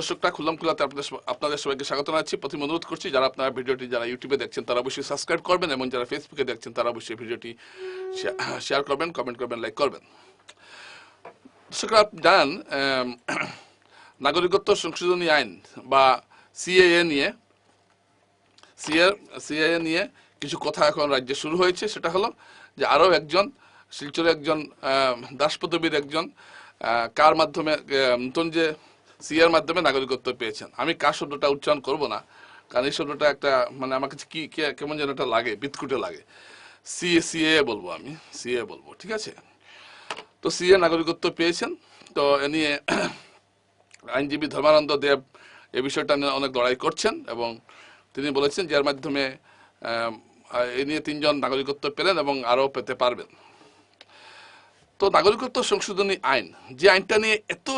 দর্শকরা খুললাম খুলাতে আপনাদের আপনাদের সবাইকে স্বাগত জানাচ্ছি। প্রথমে অনুরোধ করছি, যারা আপনারা ভিডিওটি যারা ইউটিউবে দেখছেন, তারা অবশ্যই সাবস্ক্রাইব করবেন এবং যারা ফেসবুকে দেখছেন, তারা অবশ্যই ভিডিওটি শেয়ার করবেন কমেন্ট করবেন লাইক করবেন। দর্শকরা জানেন নাগরিকত্ব সংশোধনী আইন বা সিএএ নিয়ে সিএ সিএএ নিয়ে কিছু কথা এখন রাজ্যে শুরু হয়েছে। সেটা হলো যে আরও একজন শিলচরের একজন দাসপদবীর একজন কার মাধ্যমে নতুন যে সিএর মাধ্যমে নাগরিকত্ব পেয়েছেন। আমি কার শব্দটা উচ্চারণ করব না? কারণ এই শব্দটা একটা মানে আমার কাছে কি কেমন যেন একটা লাগে, বিতকুটে লাগে। সি, সিএ বলব আমি, সিএ বলব, ঠিক আছে? তো সিএ নাগরিকত্ব পেয়েছেন। তো এ নিয়ে আইনজীবী ধর্মানন্দ দেব এ বিষয়টা নিয়ে অনেক লড়াই করছেন এবং তিনি বলেছেন যার মাধ্যমে এ নিয়ে তিনজন নাগরিকত্ব পেলেন এবং আরও পেতে পারবেন। তো নাগরিকত্ব সংশোধনী আইন, যে আইনটা নিয়ে এত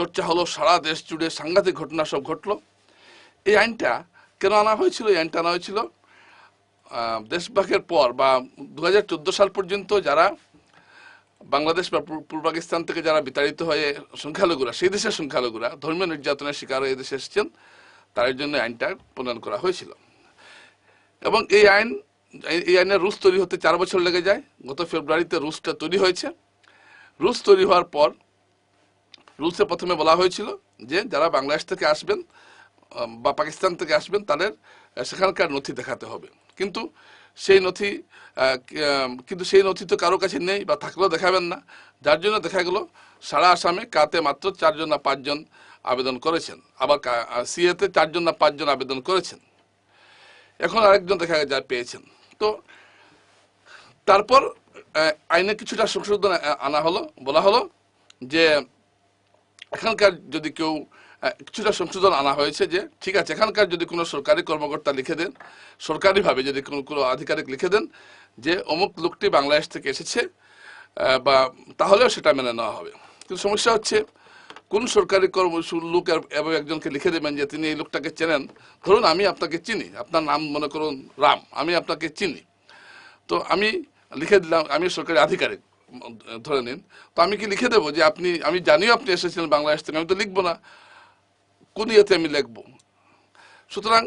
চর্চা হলো, সারা দেশ জুড়ে সাংঘাতিক ঘটনা সব ঘটলো। এই আইনটা কেন আনা হয়েছিল? এই আইনটা আনা হয়েছিল দেশভাগের পর বা দু হাজার চোদ্দ সাল পর্যন্ত যারা বাংলাদেশ বা পূর্ব পাকিস্তান থেকে যারা বিতাড়িত হয়ে সংখ্যালঘুরা, সেই দেশের সংখ্যালঘুরা ধর্মীয় নির্যাতনের শিকার হয়ে দেশে এসেছেন তার জন্য আইনটা প্রণয়ন করা হয়েছিল। এবং এই আইন, এই- আইনের রুলস তৈরি হতে চার বছর লেগে যায়। গত ফেব্রুয়ারিতে রুশটা তৈরি হয়েছে। রুলস তৈরি হওয়ার পর রুলসে প্রথমে বলা হয়েছিল যে যারা বাংলাদেশ থেকে আসবেন বা পাকিস্তান থেকে আসবেন, তাদের সেখানকার নথি দেখাতে হবে। কিন্তু সেই নথি কিন্তু সেই নথি তো কারও কাছে নেই বা থাকলেও দেখাবেন না। যার জন্য দেখা গেল, সারা আসামে কাতে মাত্র চারজন না পাঁচজন আবেদন করেছেন। আবার সিএতে চারজন না পাঁচজন আবেদন করেছেন। এখন আরেকজন দেখা যায় পেয়েছেন। তো তারপর আইনে কিছুটা সংশোধন আনা হলো। বলা হলো যে এখানকার যদি কেউ কিছুটা সংশোধন আনা হয়েছে যে, ঠিক আছে, এখানকার যদি কোনো সরকারি কর্মকর্তা লিখে দেন, সরকারিভাবে যদি কোনো কোনো আধিকারিক লিখে দেন যে, অমুক লোকটি বাংলাদেশ থেকে এসেছে বা তাহলেও সেটা মেনে নেওয়া হবে। কিন্তু সমস্যা হচ্ছে, কোন সরকারি কর্ম, লোক এবং একজনকে লিখে দেবেন যে, তিনি এই লোকটাকে চেনেন? ধরুন আমি আপনাকে চিনি, আপনার নাম মনে করুন রাম, আমি আপনাকে চিনি। তো আমি লিখে দিলাম, আমি সরকারি আধিকারিক। ধরে নিন। তো আমি কি লিখে দেবো যে আপনি, আমি জানিও আপনি এসেছিলেন বাংলাদেশ থেকে আমি তো লিখব না। কোন ইয়েতে আমি লিখব? সুতরাং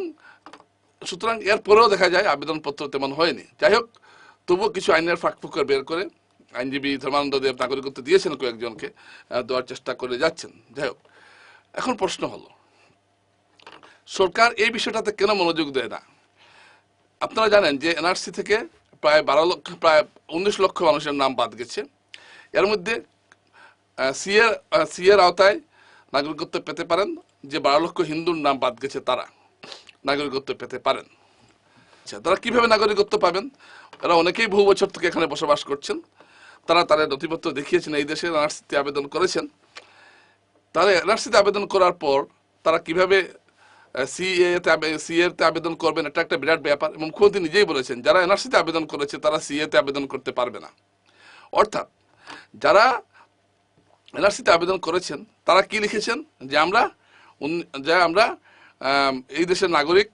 সুতরাং এরপরেও দেখা যায় আবেদনপত্র তেমন হয়নি। যাই হোক, তবুও কিছু আইনের ফাঁক ফুকর বের করে আইনজীবী ধর্মানন্দ দেব নাগরিকত্ব দিয়েছেন কয়েকজনকে দেওয়ার চেষ্টা করে যাচ্ছেন। যাই হোক, এখন প্রশ্ন হলো, সরকার এই বিষয়টাতে কেন মনোযোগ দেয় না? আপনারা জানেন যে এনআরসি থেকে প্রায় বারো লক্ষ প্রায় উনিশ লক্ষ মানুষের নাম বাদ গেছে। এর মধ্যে সিএর সিএর আওতায় নাগরিকত্ব পেতে পারেন, যে বারো লক্ষ হিন্দুর নাম বাদ গেছে তারা নাগরিকত্ব পেতে পারেন। আচ্ছা তারা কীভাবে নাগরিকত্ব পাবেন? এরা অনেকেই বহু বছর থেকে এখানে বসবাস করছেন। তারা তাদের নথিপত্র দেখিয়েছেন, এই দেশে এনআরসিতে আবেদন করেছেন। তারা এনআরসিতে আবেদন করার পর তারা কীভাবে সিএতে সিএতে আবেদন করবেন, এটা একটা বিরাট ব্যাপার। এবং মুখ্যমন্ত্রী নিজেই বলেছেন, যারা এনআরসিতে আবেদন করেছে, তারা সিএতে আবেদন করতে পারবে না। অর্থাৎ, যারা এনআরসিতে আবেদন করেছেন, তারা কি লিখেছেন? যে আমরা যে আমরা এই দেশের নাগরিক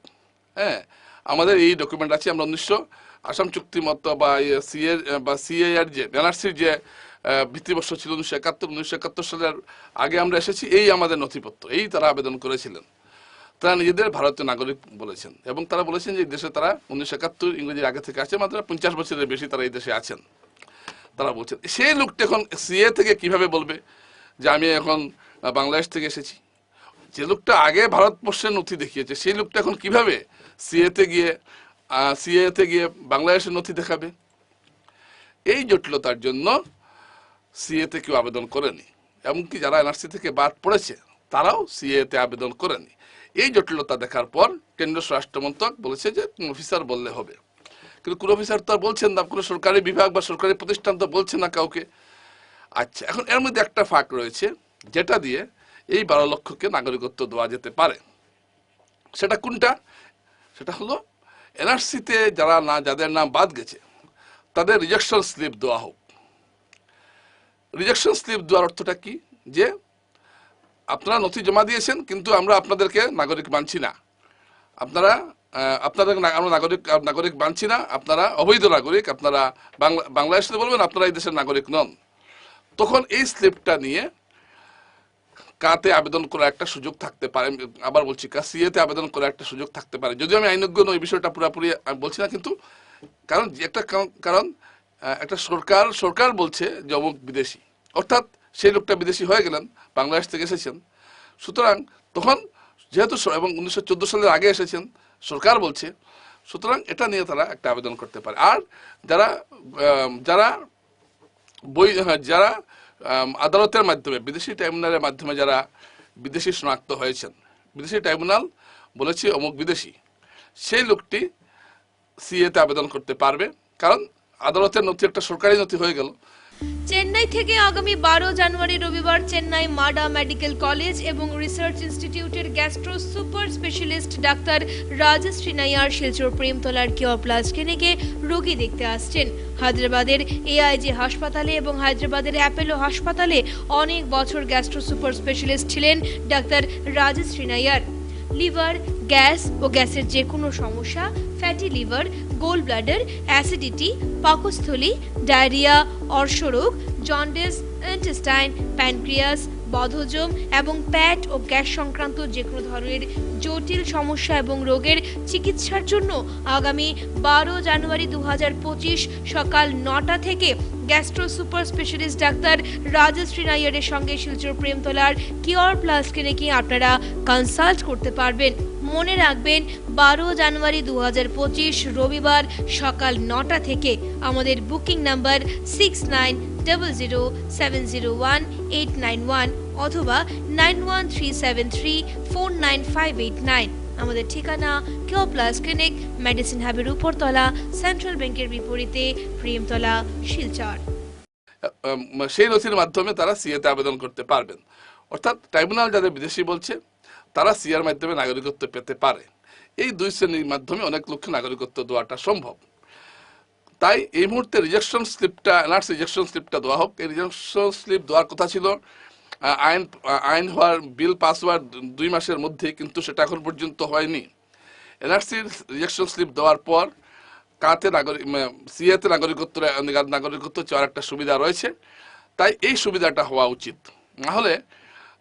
হ্যাঁ আমাদের এই ডকুমেন্ট আছে, আমরা উনিশশো আসাম চুক্তি মতো বা সিএ বা সিএ এর যে এনআরসির যে ভিত্তিবর্ষ ছিল উনিশশো একাত্তর উনিশশো একাত্তর সালের আগে আমরা এসেছি, এই আমাদের নথিপত্র, এই তারা আবেদন করেছিলেন। তারা নিজেদের ভারতীয় নাগরিক বলেছেন। এবং তারা বলেছেন যে দেশে তারা উনিশশো একাত্তর ইংরেজির আগে থেকে আছে, মাত্র পঞ্চাশ বছরের বেশি তারা এই দেশে আছেন। তারা বলছেন, সেই লোকটা এখন সিএ থেকে কীভাবে বলবে যে আমি এখন বাংলাদেশ থেকে এসেছি? যে লোকটা আগে ভারতবর্ষের নথি দেখিয়েছে, সেই লোকটা এখন কীভাবে সিএতে গিয়ে সিএতে গিয়ে বাংলাদেশের নথি দেখাবে? এই জটিলতার জন্য সিএতে কেউ আবেদন করেনি। এমনকি যারা এনআরসি থেকে বাদ পড়েছে, তারাও সিএতে আবেদন করেনি। এই জটিলতা দেখার পর কেন্দ্রীয় স্বরাষ্ট্র মন্ত্রক বলেছে যে অফিসার বললে হবে। কিন্তু কোনো অফিসার তো আর বলছেন না, কোনো সরকারি বিভাগ বা সরকারি প্রতিষ্ঠান তো বলছে না কাউকে। আচ্ছা এখন এর মধ্যে একটা ফাঁক রয়েছে, যেটা দিয়ে এই বারো লক্ষকে নাগরিকত্ব দেওয়া যেতে পারে। সেটা কোনটা? সেটা হলো এনআরসিতে যারা না, যাদের নাম বাদ গেছে, তাদের রিজেকশন স্লিপ দেওয়া হোক। রিজেকশন স্লিপ দেওয়ার অর্থটা কি? যে আপনারা নথি জমা দিয়েছেন, কিন্তু আমরা আপনাদেরকে নাগরিক মানছি না। আপনারা আপনাদের আমরা নাগরিক নাগরিক মানছি না। আপনারা অবৈধ নাগরিক, আপনারা বাংলা বাংলাদেশে বলবেন, আপনারা এই দেশের নাগরিক নন। তখন এই স্লিপটা নিয়ে কাতে আবেদন করার একটা সুযোগ থাকতে পারে। আবার বলছি কা সিএতে আবেদন করার একটা সুযোগ থাকতে পারে। যদিও আমি আইনজ্ঞ নই বিষয়টা পুরোপুরি আমি বলছি না, কিন্তু কারণ একটা কারণ একটা সরকার সরকার বলছে যে অমুক বিদেশি। অর্থাৎ সেই লোকটা বিদেশি হয়ে গেলেন বাংলাদেশ থেকে এসেছেন। সুতরাং তখন যেহেতু এবং উনিশশো চোদ্দ সালের আগে এসেছেন সরকার বলছে সুতরাং এটা নিয়ে তারা একটা আবেদন করতে পারে। আর যারা যারা বই হ্যাঁ, যারা আদালতের মাধ্যমে বিদেশি ট্রাইব্যুনালের মাধ্যমে যারা বিদেশি শনাক্ত হয়েছেন বিদেশি ট্রাইব্যুনাল বলেছে অমুক বিদেশি সেই লোকটি সিএতে আবেদন করতে পারবে। কারণ আদালতের নথি একটা সরকারি নথি হয়ে গেল চেন্নাই থেকে আগামী বারো জানুয়ারি রবিবার চেন্নাই মাডা মেডিকেল কলেজ এবং রিসার্চ ইনস্টিটিউটের gastro super specialist doctor Rajesh Srinaiyar Silchar প্রেমতলার cure plus ক্লিনিকে রোগী দেখতে আসছেন। হায়দ্রাবাদের এআইজি হাসপাতালে এবং হায়দ্রাবাদের অ্যাপেলো হাসপাতালে অনেক বছর গ্যাস্ট্রো সুপার স্পেশালিস্ট ছিলেন doctor Rajesh Srinaiyar liver, gas ও গ্যাসের যে কোনো সমস্যা, fatty liver, gall bladder, acidity, পাকস্থলী, ডায়রিয়া, অর্শরোগ, জন্ডিস, ইন্টেস্টাইন, প্যানক্রিয়াস, বদহজম এবং প্যাট ও গ্যাস সংক্রান্ত যে কোনো ধরনের জটিল সমস্যা এবং রোগের চিকিৎসার জন্য আগামী বারো জানুয়ারি দু হাজার পঁচিশ সকাল নটা থেকে gastro super specialist doctor Rajshri নাইয়ারের সঙ্গে শিলচর প্রেমতলার কিওর প্লাস ক্লিনিকে আপনারা কনসাল্ট করতে পারবেন। মনে রাখবেন, বারো জানুয়ারি দু হাজার পঁচিশ রবিবার সকাল নটা থেকে আমাদের booking number six nine double zero seven zero one eight nine one অথবা nine one three seven three four nine five eight nine আমাদের ঠিকানা কেও প্লাস ক্লিনিক, মেডিসিন হাবের উপরতলা, সেন্ট্রাল ব্যাংকের বিপরীতে প্রেমতলা শিলচর। সেই নথির মাধ্যমে তারা সিএতে আবেদন করতে পারবেন। অর্থাৎ ট্রাইব্যুনাল যাদের বিদেশি বলছে, তারা সিআর মাধ্যমে নাগরিকত্ব পেতে পারে। এই দুই শ্রেণির মাধ্যমে অনেক লোককে নাগরিকত্ব দেওয়াটা সম্ভব। তাই এই মুহূর্তে রিজেকশন স্লিপটা এনআরসি রিজেকশন স্লিপটা দেওয়া হোক। এই রিজেকশন স্লিপ দেওয়ার কথা ছিল আইন আইন হওয়ার বিল পাস হওয়ার দুই মাসের মধ্যে কিন্তু সেটা এখন পর্যন্ত হয়নি। এনআরসির রিজেকশন স্লিপ দেওয়ার পর কাতে নাগরিক সিএতে নাগরিকত্ব নাগরিকত্ব চাওয়ার একটা সুবিধা রয়েছে। তাই এই সুবিধাটা হওয়া উচিত। না হলে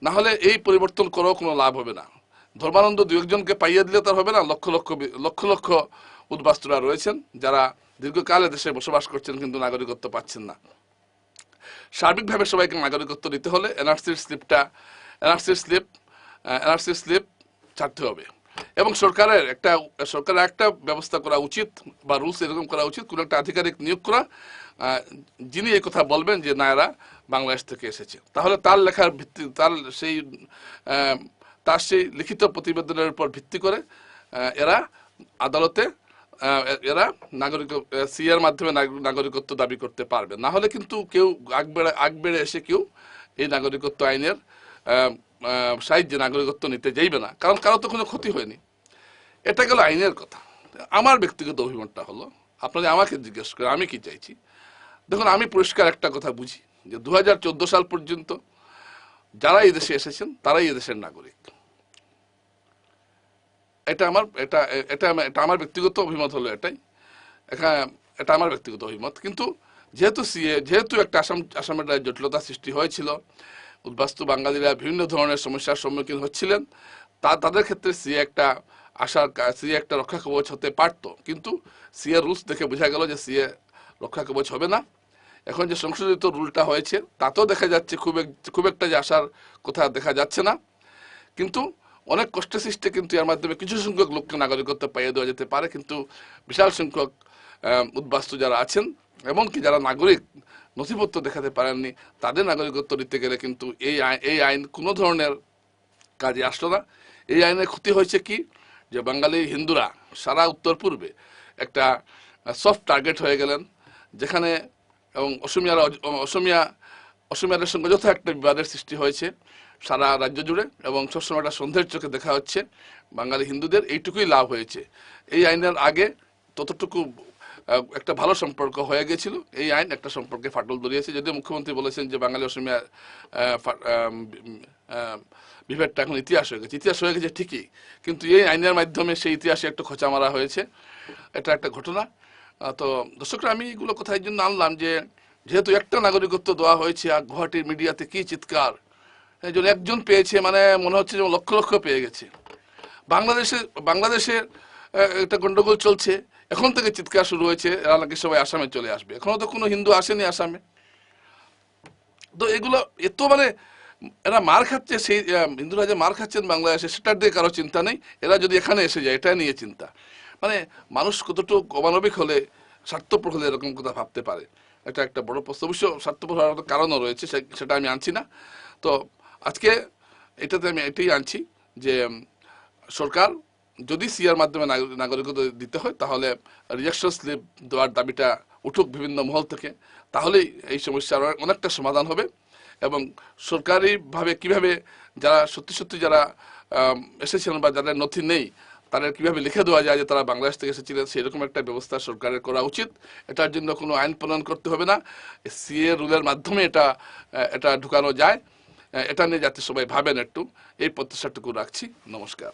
না হলে এই পরিবর্তন করেও কোনো লাভ হবে না। ধর্মানন্দ দু একজনকে পাইয়ে দিলে তার হবে না। লক্ষ লক্ষ লক্ষ লক্ষ উদ্বাস্তুরা রয়েছেন, যারা দীর্ঘকাল দেশে বসবাস করছেন কিন্তু নাগরিকত্ব পাচ্ছেন না। সার্বিকভাবে সবাইকে নাগরিকত্ব নিতে হলে এনআরসির স্লিপটা, এনআরসির স্লিপ এনআরসির স্লিপ ছাড়তে হবে। এবং সরকারের একটা সরকারের একটা ব্যবস্থা করা উচিত বা রুলস এরকম করা উচিত, কোনো একটা আধিকারিক নিয়োগ করা যিনি এই কথা বলবেন যে না, এরা বাংলাদেশ থেকে এসেছে। তাহলে তার লেখার ভিত্তি, তার সেই তার সেই লিখিত প্রতিবেদনের উপর ভিত্তি করে এরা আদালতে এরা নাগরিক সিএর মাধ্যমে নাগরিকত্ব দাবি করতে পারবে। না হলে কিন্তু কেউ আগ বেড়ে আগ বেড়ে এসে কেউ এই নাগরিকত্ব আইনের সাহায্যে নাগরিকত্ব নিতে যাইবে না। কারণ কারও তো কোনো ক্ষতি হয়নি। এটা গেল আইনের কথা। আমার ব্যক্তিগত অভিমতটা হলো আপনাদের আমাকে জিজ্ঞেস করে আমি কি চাইছি? দেখুন, আমি পরিষ্কার একটা কথা বুঝি যে দু হাজার চোদ্দ সাল পর্যন্ত যারা এই দেশে এসেছেন, তারাই এই দেশের নাগরিক। এটা আমার, এটা এটা এটা আমার ব্যক্তিগত অভিমত হলো এটাই। এখানে এটা আমার ব্যক্তিগত অভিমত। কিন্তু যেহেতু সিএ, যেহেতু একটা আসাম, আসামের জটিলতা সৃষ্টি হয়েছিল, উদ্বাস্তু বাঙালিরা বিভিন্ন ধরনের সমস্যার সম্মুখীন হচ্ছিলেন, তা, তাদের ক্ষেত্রে সিএ একটা আশার সিএ একটা রক্ষা কবচ হতে পারত। কিন্তু সিএ রুলস দেখে বোঝা গেল যে সিএ রক্ষা কবচ হবে না। এখন যে সংশোধিত রুলটা হয়েছে, তাতেও দেখা যাচ্ছে খুব খুব একটা যে আসার কথা দেখা যাচ্ছে না। কিন্তু অনেক কষ্ট সৃষ্টি কিন্তু এর মাধ্যমে কিছু সংখ্যক লোককে নাগরিকত্ব পাইয়ে দেওয়া যেতে পারে, কিন্তু বিশাল সংখ্যক উদ্বাস্তু যারা আছেন এমনকি যারা নাগরিক নথিপত্র দেখাতে পারেননি, তাদের নাগরিকত্ব দিতে গেলে কিন্তু এই এই আইন কোনো ধরনের কাজে আসলো না। এই আইনের ক্ষতি হয়েছে কি? যে বাঙালি হিন্দুরা সারা উত্তর পূর্বে একটা সফট টার্গেট হয়ে গেলেন, যেখানে এবং অসমিয়ারা, অসমিয়া অসমিয়াদের সঙ্গে যথা একটা বিবাদের সৃষ্টি হয়েছে সারা রাজ্য জুড়ে এবং সবসময় একটা সন্ধ্যের চোখে দেখা হচ্ছে বাঙালি হিন্দুদের, এইটুকুই লাভ হয়েছে। এই আইনের আগে ততটুকু একটা ভালো সম্পর্ক হয়ে গেছিল। এই আইন একটা সম্পর্কে ফাটল ধরিয়েছে। যদিও মুখ্যমন্ত্রী বলেছেন যে বাঙালি অসমিয়া বিভেদটা এখন ইতিহাস হয়ে গেছে। ইতিহাস হয়ে গেছে ঠিকই, কিন্তু এই আইনের মাধ্যমে সেই ইতিহাসে একটু খোঁচা মারা হয়েছে। এটা একটা ঘটনা। তো দর্শকরা, আমি এগুলো কথা এই জন্য আনলাম যে যেহেতু একটা নাগরিকত্ব দেওয়া হয়েছে আর গুয়াহাটির মিডিয়াতে কি চিৎকার? এই জন্য একজন পেয়েছে মানে মনে হচ্ছে যে লক্ষ লক্ষ পেয়ে গেছে। বাংলাদেশে বাংলাদেশে আহ, একটা গন্ডগোল চলছে। এখন থেকে চিৎকার শুরু হয়েছে এরা নাকি সবাই আসামে চলে আসবে। এখনও তো কোনো হিন্দু আসেনি আসামে। তো এগুলো এত মানে এরা মার খাচ্ছে সেই হিন্দুরা যে মার খাচ্ছেন বাংলাদেশে সেটার দিয়ে কারও চিন্তা নেই। এরা যদি এখানে এসে যায় এটা নিয়ে চিন্তা। মানে মানুষ কতটুকু অমানবিক হলে স্বার্থপর হলে এরকম কথা ভাবতে পারে। এটা একটা বড় প্রশ্ন। অবশ্য স্বার্থপর হওয়ার কারণও রয়েছে সেটা আমি আনছি না। তো আজকে এটাতে আমি এটাই আনছি যে সরকার যদি সিআর মাধ্যমে নাগ- নাগরিকত্ব দিতে হয়, তাহলে রিজেকশন স্লিপ দেওয়ার দাবিটা উঠুক বিভিন্ন মহল থেকে, তাহলেই এই সমস্যার অনেকটা সমাধান হবে এবং সরকারিভাবে কীভাবে যারা সত্যি সত্যি যারা এসেছিলেন বা যাদের নথি নেই তাদের কীভাবে লিখে দেওয়া যায় যে তারা বাংলাদেশ থেকে এসেছিলেন? সেরকম একটা ব্যবস্থা সরকারের করা উচিত। এটার জন্য কোনো আইন প্রণয়ন করতে হবে না। সিএ রুলের মাধ্যমে এটা এটা ঢুকানো যায়। এটা নিয়ে যাতে সবাই ভাবেন একটু। এই প্রত্যাশাটুকু রাখছি। নমস্কার।